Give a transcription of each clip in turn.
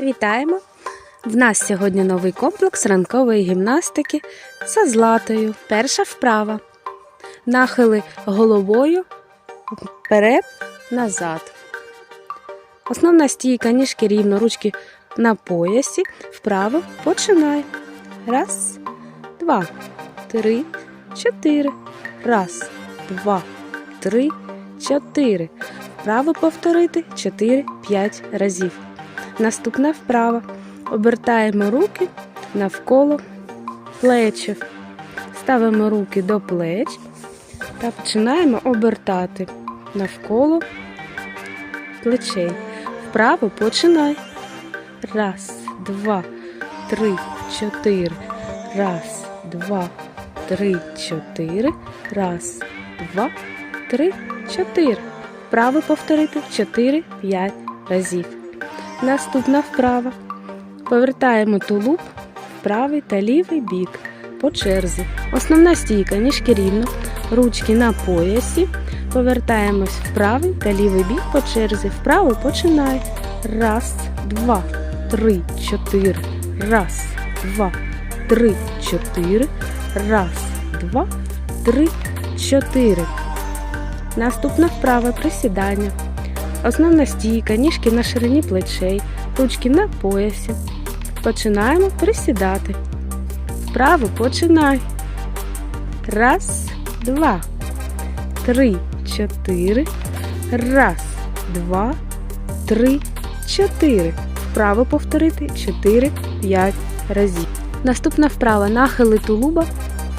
Вітаємо! В нас сьогодні новий комплекс ранкової гімнастики за златою. Перша вправа. Нахили головою вперед, назад. Основна стійка ніжки рівно, ручки на поясі. Вправо починай. Раз, два, три, чотири. Раз, два, три, чотири. Вправо повторити 4-5 разів. Наступна вправа. Обертаємо руки навколо плечів. Ставимо руки до плеч та починаємо обертати навколо плечей. Вправо починай. Раз, два, три, чотири. Раз, два, три, чотири. Раз, два, три, чотири. Вправо повторити 4-5 разів. Наступна вправа. Повертаємо тулуб в правий та лівий бік по черзі. Основна стійка ніжки рівно, ручки на поясі. Повертаємось в правий та лівий бік по черзі. Вправо починай. Раз, два, три, чотири. Раз, два, три, чотири. Раз, два, три, чотири. Наступна вправа присідання. Основна стійка, ніжки на ширині плечей, ручки на поясі. Починаємо присідати. Вправо починай. Раз, два, три, чотири. Раз, два, три, чотири. Вправо повторити 4-5 разів. Наступна вправа нахили тулуба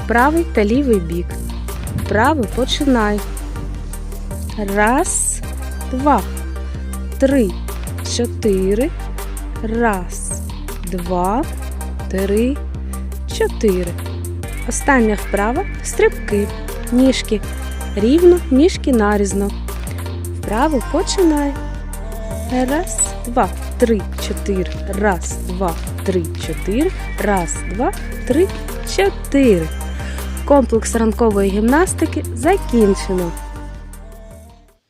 правий та лівий бік. Вправо починай. Раз, два, три, чотири. Раз, два, три, чотири. Остання вправа стрибки. Ніжки рівно, ніжки нарізно. Вправо починай. Раз, два, три, чотири. Раз, два, три, чотири. Раз, два, три, чотири. Комплекс ранкової гімнастики закінчено.